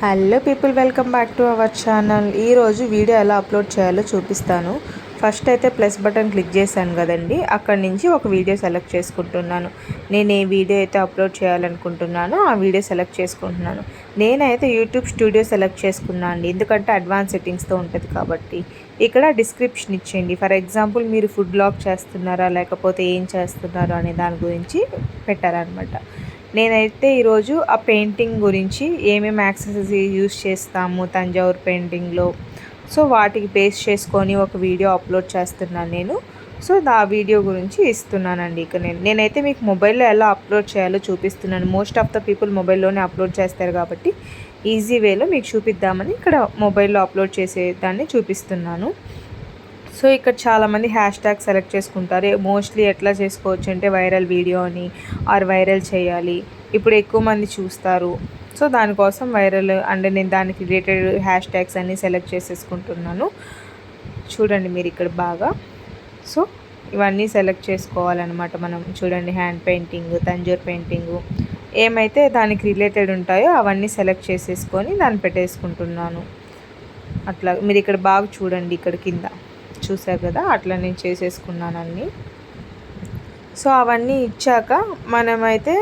Hello people welcome back to our channel. ఈరోజు video ఎలా upload చేయాలో చూపిస్తాను. ఫస్ట్ అయితే ప్లస్ బటన్ క్లిక్ చేశాను కదండి. అక్కడి నుంచి ఒక వీడియో సెలెక్ట్ చేసుకుంటున్నాను. నేను ఏ వీడియో అయితే అప్లోడ్ చేయాలనుకుంటున్నానో ఆ వీడియో సెలెక్ట్ చేసుకుంటున్నాను. నేనైతే యూట్యూబ్ స్టూడియో సెలెక్ట్ చేసుకున్నాను అండి. ఎందుకంటే అడ్వాన్స్ సెట్టింగ్స్తో ఉంటుంది కాబట్టి. ఇక్కడ డిస్క్రిప్షన్ ఇచ్చేయండి. ఫర్ ఎగ్జాంపుల్ మీరు ఫుడ్ బ్లాగ్ చేస్తున్నారా లేకపోతే ఏం చేస్తున్నారో అనే దాని గురించి పెట్టారనమాట నేనైతే ఈరోజు ఆ పెయింటింగ్ గురించి ఏమేమి యాక్సెసరీస్ యూస్ చేస్తాము తంజావూర్ పెయింటింగ్లో. సో వాటికి బేస్ చేసుకొని ఒక వీడియో అప్లోడ్ చేస్తున్నాను నేను. సో ఆ వీడియో గురించి ఇస్తున్నానండి. ఇక నేను నేనైతే మీకు మొబైల్లో ఎలా అప్లోడ్ చేయాలో చూపిస్తున్నాను. మోస్ట్ ఆఫ్ ద పీపుల్ మొబైల్లోనే అప్లోడ్ చేస్తారు కాబట్టి ఈజీ వేలో మీకు చూపిద్దామని ఇక్కడ మొబైల్లో అప్లోడ్ చేసే దాన్ని చూపిస్తున్నాను. సో ఇక్కడ చాలామంది హ్యాష్ ట్యాగ్ సెలెక్ట్ చేసుకుంటారు. మోస్ట్లీ ఎట్లా చేసుకోవచ్చు అంటే వైరల్ వీడియో అని ఆర్ వైరల్ చేయాలి ఇప్పుడు ఎక్కువ మంది చూస్తారు. సో దానికోసం వైరల్ అంటే నేను దానికి రిలేటెడ్ హ్యాష్ ట్యాగ్స్ అన్నీ సెలెక్ట్ చేసేసుకుంటున్నాను. చూడండి మీరు ఇక్కడ బాగా. సో ఇవన్నీ సెలెక్ట్ చేసుకోవాలన్నమాట మనం. చూడండి హ్యాండ్ పెయింటింగ్ తంజూర్ పెయింటింగ్ ఏమైతే దానికి రిలేటెడ్ ఉంటాయో అవన్నీ సెలెక్ట్ చేసేసుకొని దాన్ని పెట్టేసుకుంటున్నాను. అట్లా మీరు ఇక్కడ బాగా చూడండి ఇక్కడ కింద. చూసారు కదా అట్లా నేను చేసేసుకున్నాను అన్నీ సో అవన్నీ ఇచ్చాక మనమైతే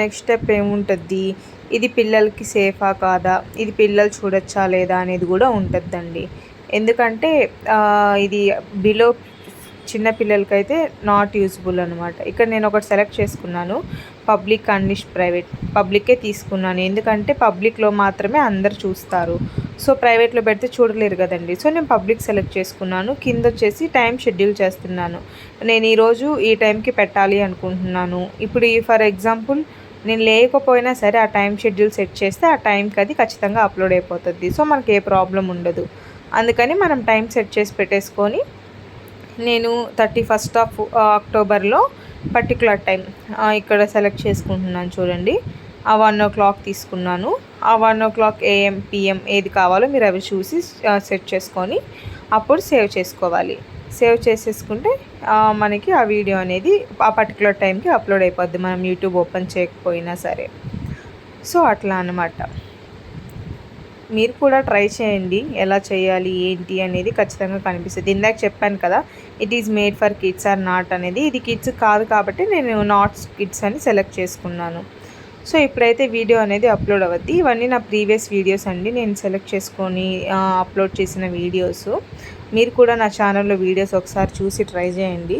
నెక్స్ట్ స్టెప్ ఏముంటుంది ఇది పిల్లలకి సేఫా కాదా? ఇది పిల్లలు చూడొచ్చా లేదా అనేది కూడా ఉంటుందండి ఎందుకంటే ఇది బిలో చిన్న పిల్లలకైతే నాట్ యూజ్బుల్ అనమాట ఇక్కడ నేను ఒకటి సెలెక్ట్ చేసుకున్నాను. పబ్లిక్ అండ్ ప్రైవేట్ పబ్లికే తీసుకున్నాను. ఎందుకంటే పబ్లిక్లో మాత్రమే అందరు చూస్తారు. సో ప్రైవేట్లో పెడితే చూడలేరు కదండి. సో నేను పబ్లిక్ సెలెక్ట్ చేసుకున్నాను. కింద వచ్చేసి టైం షెడ్యూల్ చేస్తున్నాను. నేను ఈరోజు ఈ టైంకి పెట్టాలి అనుకుంటున్నాను. ఇప్పుడు ఈ ఫర్ ఎగ్జాంపుల్ నేను లేకపోయినా సరే ఆ టైం షెడ్యూల్ సెట్ చేస్తే ఆ టైంకి అది ఖచ్చితంగా అప్లోడ్ అయిపోతుంది. సో మనకి ఏ ప్రాబ్లం ఉండదు. అందుకని మనం టైం సెట్ చేసి పెట్టేసుకొని నేను థర్టీ ఫస్ట్ ఆఫ్ అక్టోబర్లో పర్టికులర్ టైం ఇక్కడ సెలెక్ట్ చేసుకుంటున్నాను చూడండి. ఆ వన్ ఓ క్లాక్ తీసుకున్నాను. ఆ one o'clock AM PM ఏది కావాలో మీరు అవి చూసి సెట్ చేసుకొని అప్పుడు సేవ్ చేసుకోవాలి. సేవ్ చేసేసుకుంటే మనకి ఆ వీడియో అనేది ఆ పర్టికులర్ టైంకి అప్లోడ్ అయిపోద్ది. మనం యూట్యూబ్ ఓపెన్ చేయకపోయినా సరే. సో అట్లా అనమాట మీరు కూడా ట్రై చేయండి. ఎలా చేయాలి? ఏంటి? అనేది ఖచ్చితంగా కనిపిస్తుంది. ఇందాక చెప్పాను కదా it is made for kids or not అనేది ఇది కిడ్స్ కాదు కాబట్టి నేను నాట్స్ కిడ్స్ అని సెలెక్ట్ చేసుకున్నాను. సో ఇప్పుడైతే వీడియో అనేది అప్లోడ్ అవ్వద్ది. ఇవన్నీ నా ప్రీవియస్ వీడియోస్ అండి. నేను సెలెక్ట్ చేసుకొని అప్లోడ్ చేసిన వీడియోస్. మీరు కూడా నా ఛానల్లో వీడియోస్ ఒకసారి చూసి ట్రై చేయండి.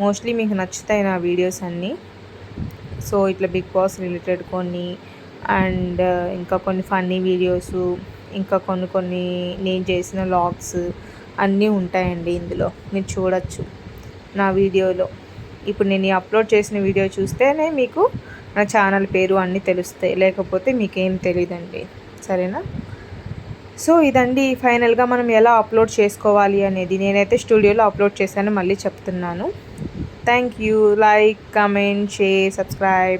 మోస్ట్లీ మీకు నచ్చుతాయి నా వీడియోస్ అన్నీ. సో ఇట్లా బిగ్ బాస్ రిలేటెడ్ కొన్ని అండ్ ఇంకా కొన్ని ఫన్నీ వీడియోస్ ఇంకా కొన్ని కొన్ని నేను చేసిన లాగ్స్ అన్నీ ఉంటాయండి ఇందులో. మీరు చూడొచ్చు నా వీడియోలో. ఇప్పుడు నేను అప్లోడ్ చేసిన వీడియో చూస్తేనే మీకు నా ఛానల్ పేరు అన్నీ తెలుస్తాయి. లేకపోతే మీకేం తెలియదండి సరేనా? సో ఇదండి. ఫైనల్గా మనం ఎలా అప్లోడ్ చేసుకోవాలి అనేది నేనైతే స్టూడియోలో అప్లోడ్ చేశాను మళ్ళీ చెప్తున్నాను. Thank you. Like comment share subscribe.